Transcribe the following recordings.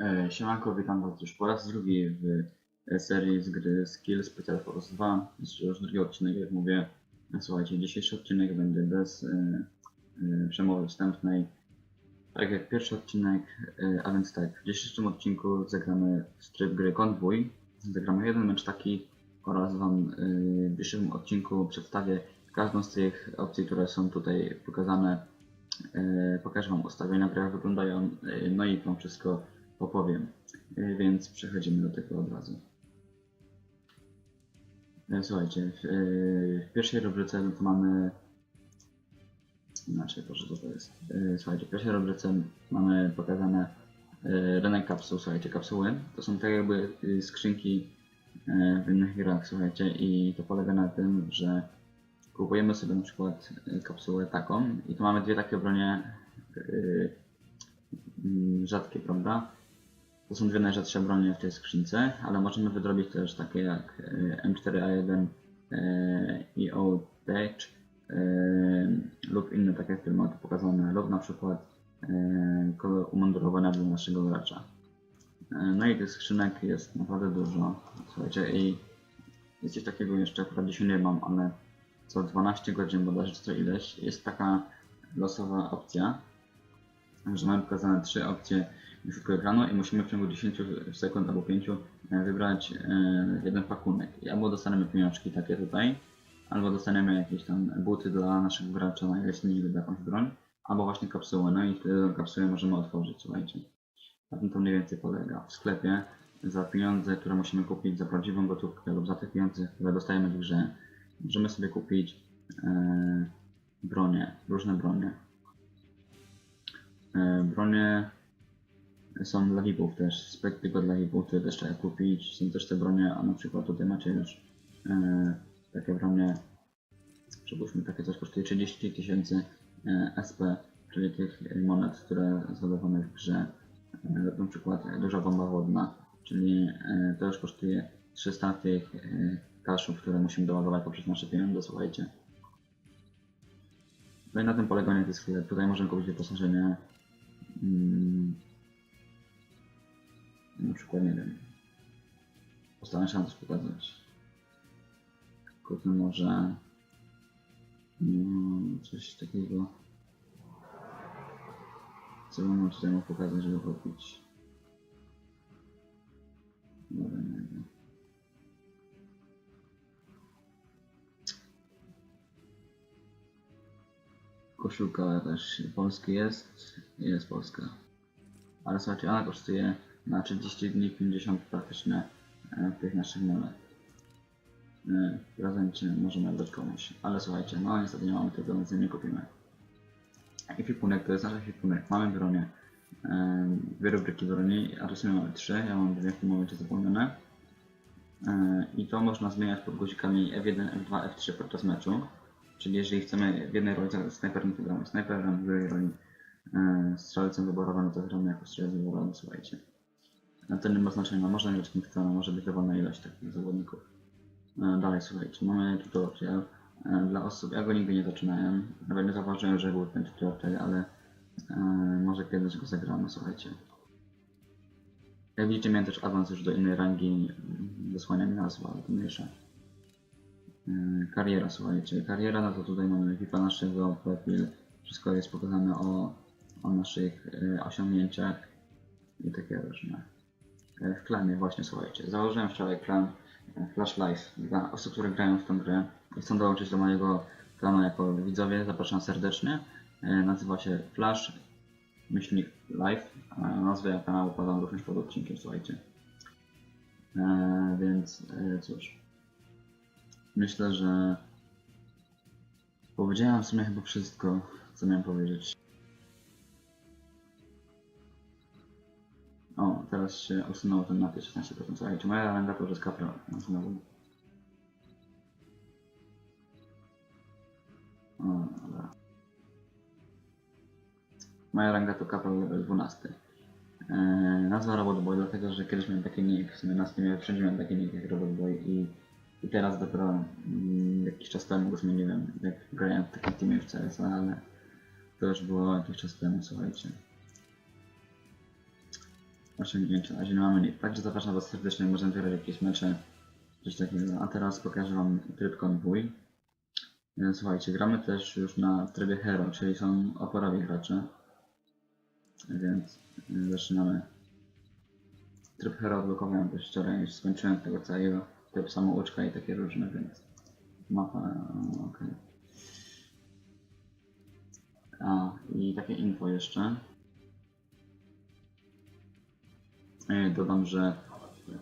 E, Siemanko, witam was już po raz drugi w e, serii z gry Skill Special Force 2. Jest już drugi odcinek, jak mówię. Słuchajcie, dzisiejszy odcinek będzie bez e, e, przemowy wstępnej. Tak jak pierwszy odcinek, e, a więc tak, w dzisiejszym odcinku zagramy w tryb gry Konwój. Zagramy jeden mecz taki oraz wam e, w dzisiejszym odcinku przedstawię każdą z tych opcji, które są tutaj pokazane. E, Pokażę wam ustawienia, jak wyglądają, e, no i wam wszystko opowiem. E, Więc przechodzimy do tego od razu. E, Słuchajcie, w, e, w pierwszej rubryce mamy. Inaczej, proszę, co to jest. Słuchajcie, w pierwszej rubryce mamy pokazane rynek kapsuł. Słuchajcie, kapsuły to są tak jakby e, skrzynki w innych grach, słuchajcie, i to polega na tym, że kupujemy sobie na przykład kapsułę taką i tu mamy dwie takie bronie mm, rzadkie, prawda? To są dwie najrzadsze bronie w tej skrzynce, ale możemy wydrobić też takie jak e, M4A1 e, i e, lub inne takie, które ma tu pokazane, lub na przykład kolor umundurowania dla naszego gracza. No i tych skrzynek jest naprawdę dużo. Słuchajcie, i jest coś takiego jeszcze, akurat dzisiaj nie mam, ale co 12 godzin bodajże co ileś jest taka losowa opcja, że mamy pokazane trzy opcje środku ekranu i musimy w ciągu 10 sekund albo 5 e, wybrać e, jeden pakunek. Albo dostaniemy pieniążki takie tutaj, albo dostaniemy jakieś tam buty dla naszego gracza na ileś dni lub jakąś broń, albo właśnie kapsułę. No i wtedy kapsułę możemy otworzyć, słuchajcie. Na tym to mniej więcej polega. W sklepie za pieniądze, które musimy kupić za prawdziwą gotówkę lub za te pieniądze, które dostajemy w grze, możemy sobie kupić e, bronie, różne bronie. E, bronie są dla hipów też, spek tylko dla hipów, które też trzeba kupić. Są też te bronie, a na przykład tutaj macie już e, takie bronie, przypuśćmy takie coś kosztuje 30 tysięcy e, SP, czyli tych monet, które zdobywane w grze. E, na przykład duża bomba wodna, czyli e, to już kosztuje 300 tych e, kaszów, które musimy doładować poprzez nasze pieniądze, słuchajcie. No i na tym polega ten sklep. Tutaj możemy kupić wyposażenie. Mm, na przykład, nie wiem. Wam coś pokazać. Kupmy może no, coś takiego. Co bym tutaj mógł pokazać, żeby kupić. Dobra, nie wiem. Koszulka też polski jest, jest polska. Ale słuchajcie, ona kosztuje na 30 dni 50 praktycznie e, tych naszych monet. E, prezencie możemy oddać komuś. Ale słuchajcie, no niestety nie mamy tego, więc nie kupimy. I fipunek to jest nasz fipunek. Mamy bronię. E, Dwie rubryki broni, a w sumie mamy trzy. Ja mam dwie w tym momencie zapomniane. E, I to można zmieniać pod guzikami F1, F2, F3 podczas meczu. Czyli jeżeli chcemy w jednej roli snajperem, to gramy snajperem, w drugiej roli e, strzelcem wyborowym, to gramy jako strzelec wyborowy, słuchajcie. A to nie ma znaczenia, można mieć chcemy, może być dowolna ilość takich zawodników. E, dalej, słuchajcie, mamy tutorial e, dla osób, ja go nigdy nie zaczynałem, nawet nie zauważyłem, że był ten tutorial, ale e, może kiedyś go zagramy, słuchajcie. Jak widzicie, miałem też awans już do innej rangi, wysłania mi nazwa, ale to mniejsza. Kariera, słuchajcie. Kariera, no to tutaj mamy VIPa naszego, profil. Wszystko jest pokazane o, o naszych osiągnięciach i takie różne. Yy, W klanie właśnie, słuchajcie. Założyłem wczoraj klan yy, Flash Life dla osób, które grają w tę grę i chcą dołączyć do mojego klanu jako widzowie. Zapraszam serdecznie. Yy, Nazywa się Flash myślnik Live. A Nazwę kanału podam również pod odcinkiem, słuchajcie. Więc cóż. Myślę, że powiedziałem w sumie chyba wszystko, co miałem powiedzieć. O, teraz się usunął ten napis 16%. Słuchajcie, moja ranga to jest kapra. No, Znowu. O, dobra. Moja ranga to kapra level 12. Eee, nazwa Robot Boy, dlatego że kiedyś miałem taki nick, w sumie na Steamie wszędzie miałem taki nick jak Robot Boy i i teraz dopiero mm, jakiś czas temu go zmieniłem, jak grałem w takim teamie w CS, ale to już było jakiś czas temu, słuchajcie. Osiągnięcia. Na razie nie mamy nic. Także zapraszam Was serdecznie, możemy wygrać jakieś mecze, coś takiego. A teraz pokażę Wam tryb konwój. E, Słuchajcie, gramy też już na trybie Hero, czyli są oporowi gracze. Więc e, zaczynamy. Tryb Hero odblokowałem też wczoraj, już skończyłem tego całego. Tryb samouczka i takie różne, więc mapa, okej. A, i takie info jeszcze. Dodam, że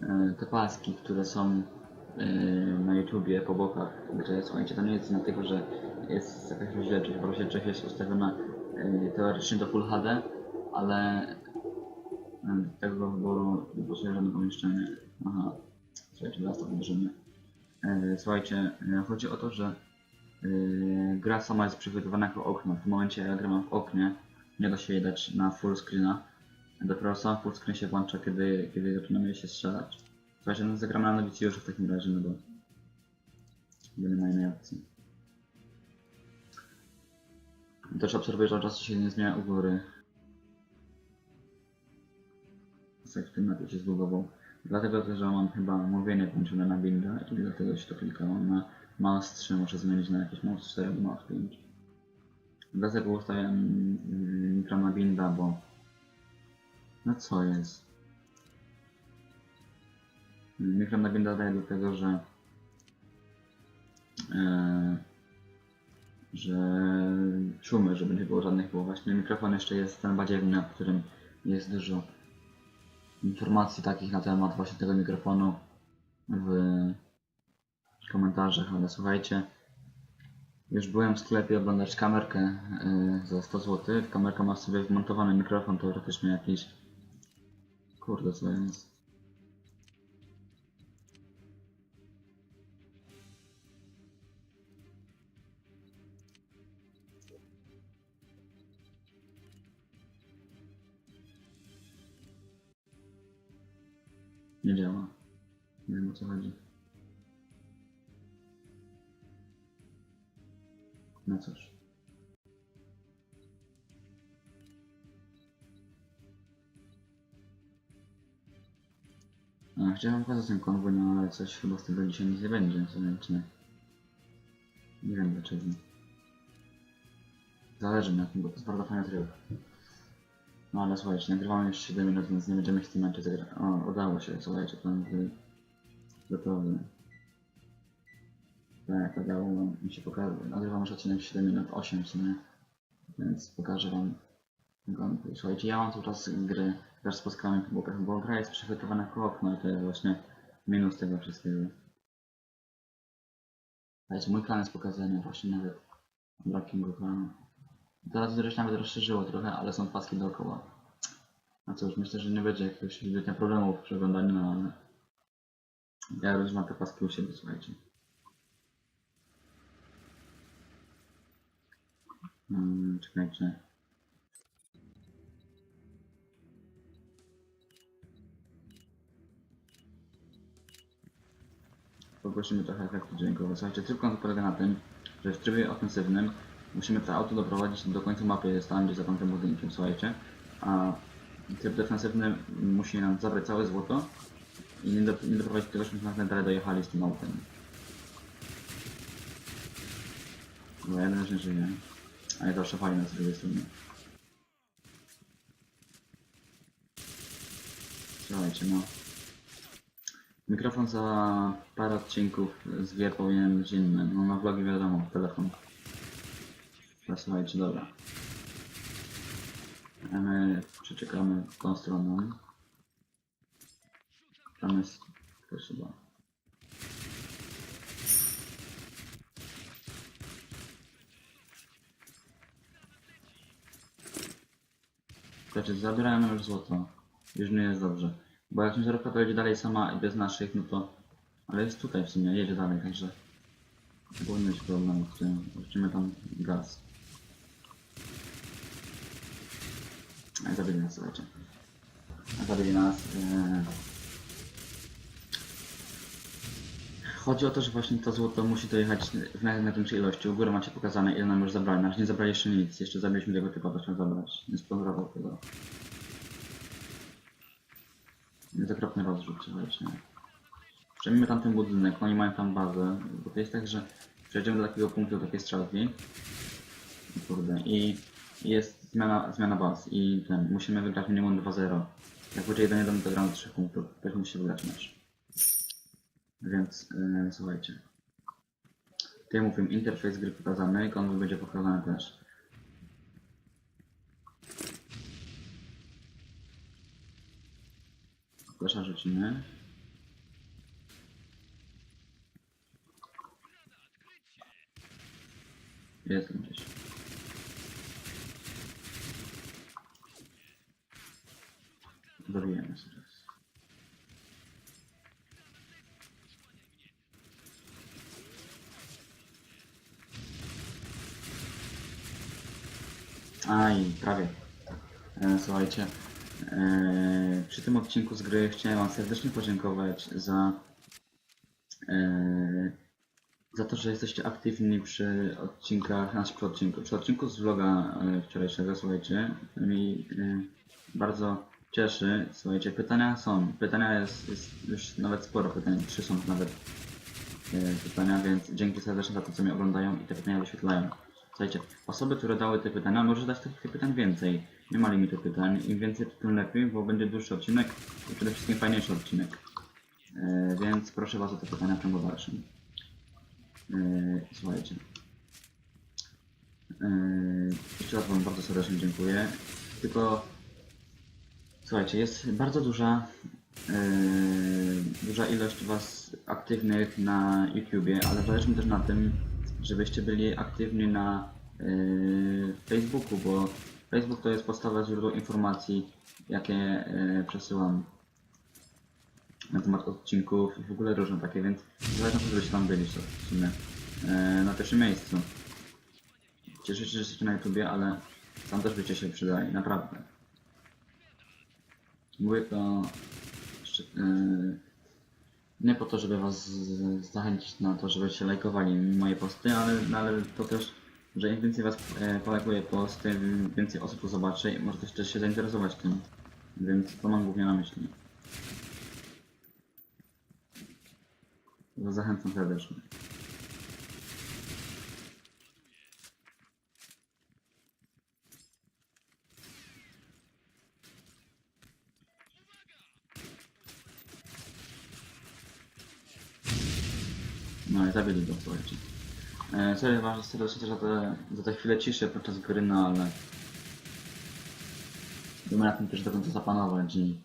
e, te paski, które są e, na YouTubie po bokach, gdzie słuchajcie, to nie jest dlatego, że jest jakaś rozdzielczość, bo rozdzielczość jest ustawiona e, teoretycznie do Full HD, ale e, tego wyboru nie potrzebuje żadne pomieszczenie. Aha, słuchajcie, teraz to wybierzemy. E, Słuchajcie, e, chodzi o to, że e, gra sama jest przygotowana jako okno. W momencie ja gram w oknie, nie da się jej dać na full screena. Dopiero sam full się włącza, kiedy, kiedy zaczynamy się strzelać. Słuchajcie, no zagramy na nowicjuszu w takim razie, no bo nie ma innej opcji. Też obserwuję, że od czasu się nie zmienia u góry. Jak w tym mapie się zbugował. Dlatego też, że mam chyba mówienie włączone na binda i dlatego się to klikało. Na mouse 3 muszę zmienić na jakieś mouse 4 albo mouse 5. Dlatego ustawiam mm, mikro na binda, bo... No co jest? Mikro na binda daje dlatego, że... E, że szumy, żeby nie było żadnych, bo właśnie mikrofon jeszcze jest ten badziewny, w którym jest dużo informacji takich na temat właśnie tego mikrofonu w komentarzach, ale słuchajcie, już byłem w sklepie oglądać kamerkę yy, za 100 zł. Kamerka ma sobie wmontowany mikrofon teoretycznie jakiś. Kurde, co jest? Nie działa. Nie wiem o co chodzi. No cóż. A, chciałem pokazać ten konwój, no ale coś chyba z tego dzisiaj nie będzie, co nie, wiem dlaczego. Zależy mi na tym, bo to jest bardzo fajny tryb. No ale słuchajcie, nagrywamy już 7 minut, więc nie będziemy w tym momencie zagrać. O, udało się, słuchajcie, plan jest gotowy. Tak, udało mi się pokazać. Nagrywam już odcinek 7 minut, 8 w sumie. Więc pokażę wam gameplay. Słuchajcie, ja mam cały czas gry też bokach, bo gra jest przygotowana jako okno i to jest właśnie minus tego wszystkiego. Słuchajcie, mój plan jest pokazany właśnie nawet brakiem planu. Teraz zresztą nawet rozszerzyło trochę, ale są paski dookoła. No cóż, myślę, że nie będzie jakiegoś zbytnio problemów w przeglądaniu, no ale... Ja już mam te paski u siebie, słuchajcie. Hmm, czekajcie. Pogłosimy trochę efektu dźwiękowe. Słuchajcie, tryb konto polega na tym, że w trybie ofensywnym musimy to auto doprowadzić do końca mapy, tam gdzie za tamtym budynkiem, słuchajcie. A tryb defensywny musi nam zabrać całe złoto i nie, do, nie doprowadzić do tego, żebyśmy na dalej dojechali z tym autem. Bo jeden już nie żyje. A ja zawsze fajne z drugiej strony. Słuchajcie, no. Mikrofon za parę odcinków z gier powinien być inny. No na vlogi wiadomo, telefon. Ale słuchajcie, dobra. A my przeczekamy tą stroną. Tam jest też chyba. Znaczy, zabierałem już złoto. Już nie jest dobrze. Bo jak ciężarówka pojedzie dalej sama i bez naszych, no to... Ale jest tutaj w sumie, jedzie dalej, także... Nie powinno być problemu z tym. Wrzucimy tam gaz. A zabili nas, słuchajcie. A zabili nas. Eee... Chodzi o to, że właśnie to złoto musi dojechać w największej ilości. U góry macie pokazane ile nam już zabrali. Nasz nie zabrali jeszcze nic. Jeszcze zabiliśmy tego typa, to chciał zabrać. Nie sponsorował tego. Zakropny rozrzut, słuchajcie. Przejmijmy tamten budynek, oni mają tam bazę, bo to jest tak, że przejdziemy do takiego punktu, do takiej. Kurde, i jest zmiana, zmiana baz i ten, musimy wygrać minimum 2-0. Jak będzie 1-1, to gramy 3 punktów, też musi wygrać mecz. Więc yy, słuchajcie. Tutaj mówię, interfejs gry pokazany, konwój będzie pokazany też. Flasza rzucimy. Jest gdzieś. Dobijemy sobie. Aj, prawie. E, słuchajcie, przy tym odcinku z gry chciałem Wam serdecznie podziękować za, e, za to, że jesteście aktywni przy odcinkach, znaczy przy odcinku, przy odcinku z vloga e, wczorajszego, słuchajcie, mi e, bardzo cieszy, słuchajcie, pytania są, pytania jest, jest już nawet sporo pytań, trzy są nawet e, pytania, więc dzięki serdecznie za to, co mnie oglądają i te pytania wyświetlają. Słuchajcie, osoby, które dały te pytania, może dać tych pytań więcej. Nie ma limitu pytań. Im więcej, tym lepiej, bo będzie dłuższy odcinek i przede wszystkim fajniejszy odcinek. E, więc proszę Was o te pytania w ciągu dalszym. E, słuchajcie. E, jeszcze raz Wam bardzo serdecznie dziękuję. Tylko słuchajcie, jest bardzo duża e, duża ilość Was aktywnych na YouTubie, ale zależy mi też na tym, żebyście byli aktywni na yy, Facebooku, bo Facebook to jest podstawowe źródło informacji, jakie yy, przesyłam na temat odcinków i w ogóle różne takie, więc zależy to, żebyście tam byli w sumie yy, na pierwszym miejscu. Cieszę się, że jesteście na YouTubie, ale tam też byście się przydali, naprawdę. Mówię to yy, nie po to, żeby was zachęcić na to, żebyście lajkowali moje posty, ale, no, ale to też, że im więcej was e, polajkuje post, tym więcej osób to zobaczy i może też, też się zainteresować tym. Więc to mam głównie na myśli. Zachęcam serdecznie. No i zabili go, słuchajcie. E, Serio ważne serdecznie też za te, za te ciszy podczas gry, no ale... Chcemy na tym też do końca zapanować i...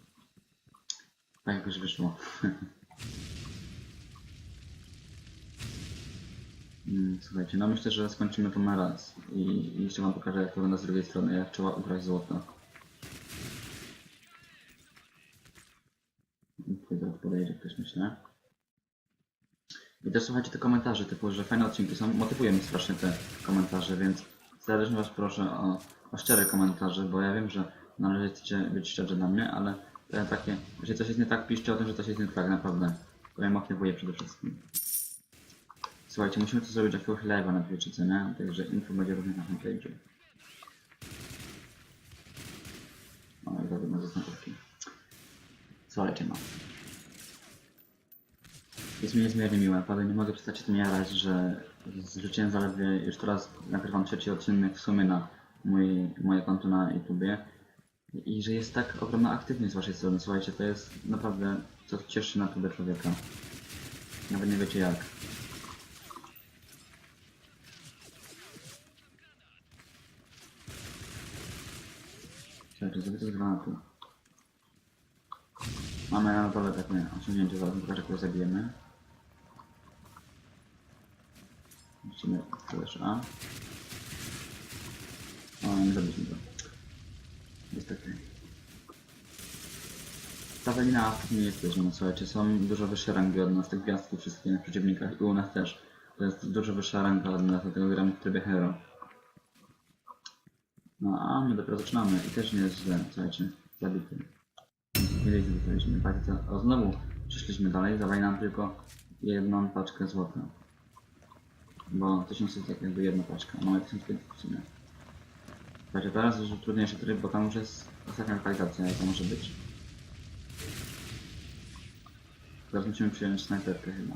Tak jakoś wyszło. Mm, Słuchajcie, no myślę, że skończymy to na raz i, jeszcze wam pokażę jak to wygląda z drugiej strony, jak trzeba ugrać złoto. Zaraz podejdzie ktoś, myślę. I też słuchajcie te komentarze, typu, że fajne odcinki są, motywują mnie strasznie te komentarze, więc serdecznie was proszę o, o szczere komentarze, bo ja wiem, że należycie być szczerzy na mnie, ale takie, jeżeli coś jest nie tak, piszcie o tym, że coś jest nie tak naprawdę, bo ja motywuję przede wszystkim. Słuchajcie, musimy to zrobić jakiegoś live'a na Twitchu, co nie? Także info będzie również na fanpage'u. O, i zrobimy zaznaczki. Słuchajcie, no. Jest mi niezmiernie miło, naprawdę nie mogę przestać się tym jarać, że zrzuciłem zaledwie, już teraz nagrywam trzeci odcinek w sumie na mój, moje konto na YouTubie i że jest tak ogromna aktywność z waszej strony, słuchajcie, to jest naprawdę, co cieszy naprawdę człowieka. Nawet nie wiecie jak. Słuchajcie, zrobię to z granatu. Mamy na dole takie osiągnięcie, zaraz pokażę, które zabijemy. Musimy flesza. O, nie zabiliśmy go. Niestety. Ta Welina nie jesteśmy, no słuchajcie, są dużo wyższe rangi od nas, tych gwiazdków wszystkich na przeciwnikach i u nas też. To jest dużo wyższa ranga od nas, dlatego gramy w trybie hero. No a my dopiero zaczynamy i też nie jest źle, słuchajcie, zabity. Ich zostaliśmy? To, o, znowu przeszliśmy dalej, zawali nam tylko jedną paczkę złota. Bo 1000 jest tak jakby jedna paczka, mamy 1500 w sumie. Słuchajcie, teraz już trudniejszy tryb, bo tam już jest ostatnia lokalizacja, jaka może być. Teraz musimy przyjąć snajperkę chyba.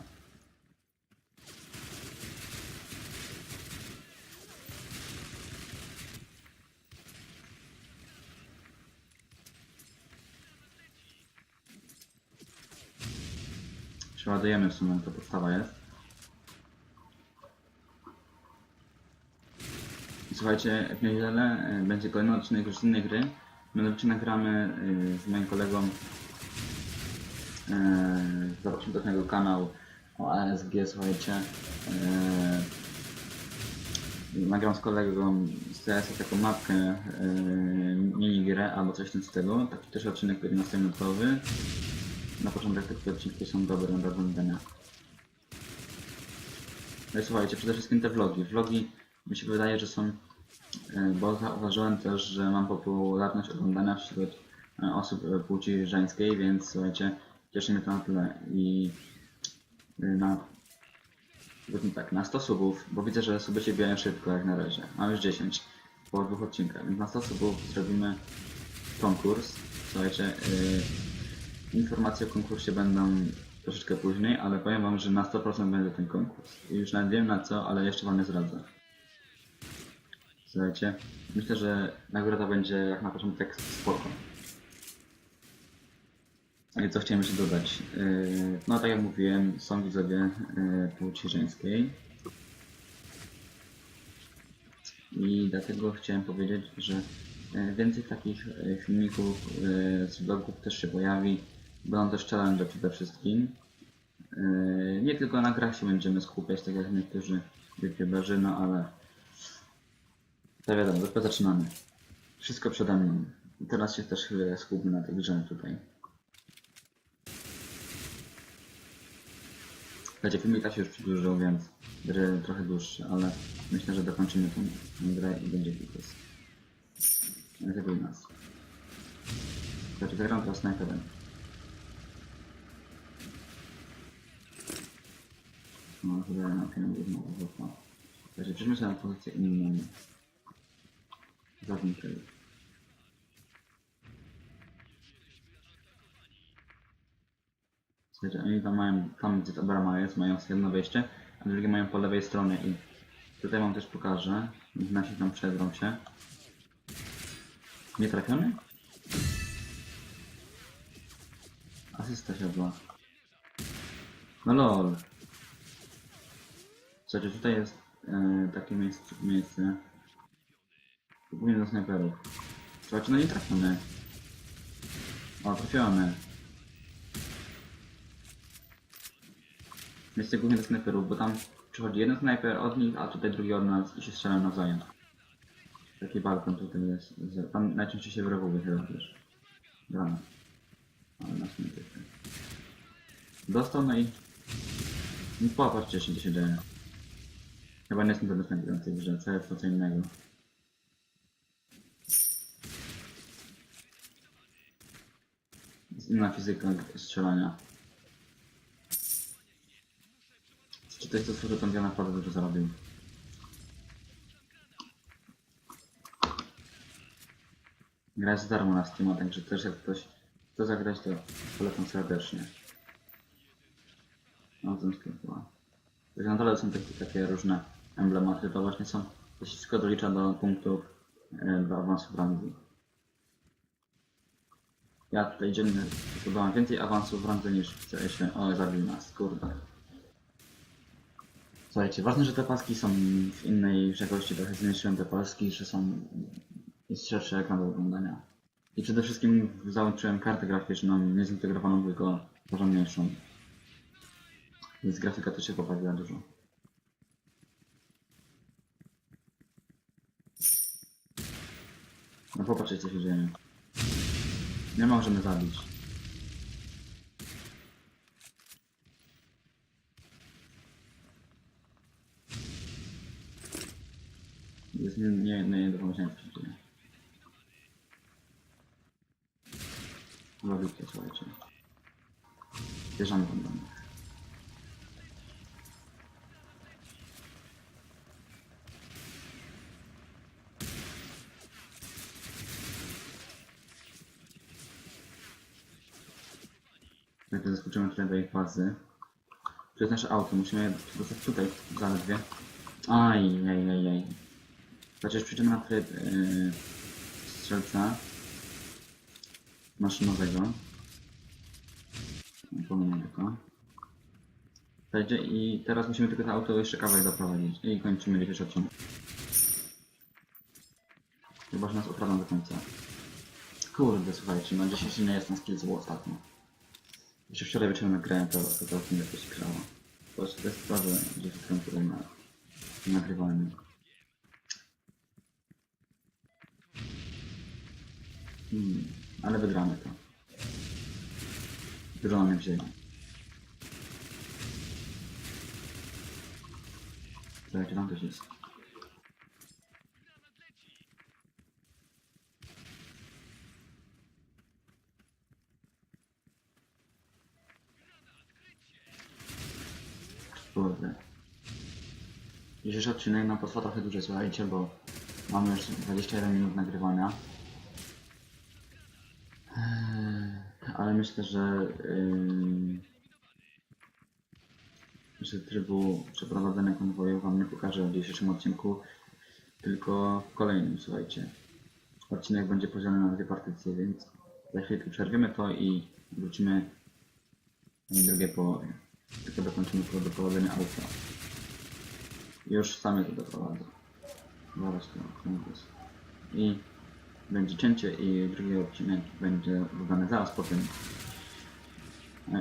Przeładujemy w sumie, to podstawa jest. I Słuchajcie, w niedzielę y, będzie kolejny odcinek już z innej gry. Mianowicie nagramy y, z moim kolegą Eee, Zobaczmy do niego kanał o ASG, słuchajcie. Nagram z kolegą z CS taką mapkę minigrę albo coś tym stylu. Taki też odcinek 15-minutowy. Na początek takie odcinki są dobre do oglądania. No i słuchajcie, przede wszystkim te vlogi. Vlogi mi się wydaje, że są, e, bo zauważyłem też, że mam popularność oglądania wśród e, osób e, płci żeńskiej, więc słuchajcie, cieszy mnie to na tyle i e, na tak, na 100 subów, bo widzę, że suby się bijają szybko jak na razie. Mam już 10 po dwóch odcinkach, więc na 100 subów zrobimy konkurs. Słuchajcie, e, informacje o konkursie będą troszeczkę później, ale powiem wam, że na 100% będzie ten konkurs. I już nawet wiem na co, ale jeszcze wam nie zdradzę. Słuchajcie, myślę, że nagroda będzie jak na początek spoko. Co chciałem jeszcze dodać? Yy, No tak jak mówiłem, są widzowie yy, płci żeńskiej. I dlatego chciałem powiedzieć, że yy, więcej takich filmików z vlogów też się pojawi. Będą też challenge przede wszystkim. Nie tylko na grach się będziemy skupiać, tak jak niektórzy youtuberzy, no ale to wiadomo, dopiero zaczynamy. Wszystko przede mną. Teraz się też chwilę skupmy na tej grze tutaj. Słuchajcie, filmik tak się już przedłużył, więc będzie trochę dłuższy, ale myślę, że dokończymy tą, grę i będzie fikus. Zaguj nas. Słuchajcie, zagram teraz snajperem. No, chyba na pieniądze znowu. Słuchajcie, przejdźmy sobie na pozycję inną. Tego. Słuchajcie, oni tam mają, tam gdzie ta brama jest, mają jedno wejście, a drugie mają po lewej stronie i tutaj wam też pokażę. Nasi tam przedrą się. Nie trafiony? Asysta siadła. No lol. Słuchajcie, tutaj jest e, takie miejsce, miejsce. Głównie do snajperów. Słuchajcie, no nie trafiony. O, trafiony. Miejsce głównie do snajperów, bo tam przychodzi jeden snajper od nich, a tutaj drugi od nas i się strzelają nawzajem. Taki balkon tutaj jest. Tam najczęściej się wrogu wychyla też. Grana. Ale nas nie tyka. Dostał, no i... No popatrzcie się, się dzieje. Chyba nie jestem to dostępny w tej grze, co jest to co innego. Jest inna fizyka strzelania. Czy ktoś, kto stworzył tą grę naprawdę dużo zarobił? Gra jest darmo na Steam, także też jak ktoś chce zagrać, to polecam serdecznie. No, ten. Tak na dole są takie, takie różne emblematy, to właśnie są, to się wszystko dolicza do punktów e, do awansu w rangu. Ja tutaj dziennie zdobywam więcej awansów w randze niż w CS-ie. O, zabił nas, kurde. Słuchajcie, ważne, że te paski są w innej jakości, trochę zmniejszyłem te paski, że są... jest szerszy ekran do oglądania. I przede wszystkim załączyłem kartę graficzną, nie zintegrowaną, tylko porządniejszą. Więc grafika też się poprawiła dużo. No popatrzcie co się dzieje. Nie możemy zabić. Jest nie, nie, nie do pomyślenia dzieje. Robicie, słuchajcie. Bierzemy do zaskoczymy tutaj do ich bazy. To jest nasze auto, musimy je dostać tutaj zaledwie. Aj, aj, aj, aj. Chociaż przejdziemy na tryb yy, strzelca maszynowego. Pominiemy to. Wejdzie i teraz musimy tylko to auto jeszcze kawałek doprowadzić. I kończymy dzisiejszy odcinek. Chyba, że nas oprawią do końca. Kurde, słuchajcie, no dzisiejszy nie jest na skill zło ostatnio. Jeszcze wczoraj wieczorem jak grałem, to to, to odcinek to się grało. Po prostu te sprawy gdzieś tam tutaj na nagrywalny. Hmm, ale wygramy to. Nie wzięli. Słuchajcie, tam też jest. Kurde. Dzisiejszy odcinek nam potrwa trochę dłużej, słuchajcie, bo mamy już 21 minut nagrywania. Eee, Ale myślę, że yy, że trybu przeprowadzenia konwoju wam nie pokażę w dzisiejszym odcinku, tylko w kolejnym, słuchajcie. Odcinek będzie podzielony na dwie partycje, więc za chwilkę przerwiemy to i wrócimy w drugiej połowie. Tylko dokończymy to doprowadzenie auta. Już same to doprowadzę. Zaraz to konkurs. I będzie cięcie i drugi odcinek będzie dodany zaraz po tym.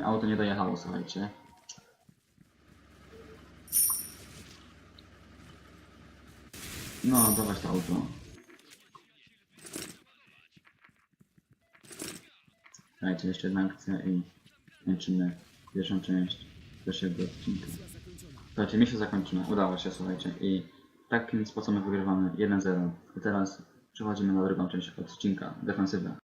Auto nie dojechało, słuchajcie. No, dawać to auto. Słuchajcie, jeszcze jedna akcja i kończymy pierwszą część pierwszego odcinka. Słuchajcie, misja zakończona. Udało się, słuchajcie. I takim sposobem wygrywamy 1-0. I teraz przechodzimy na drugą część odcinka. Defensywna.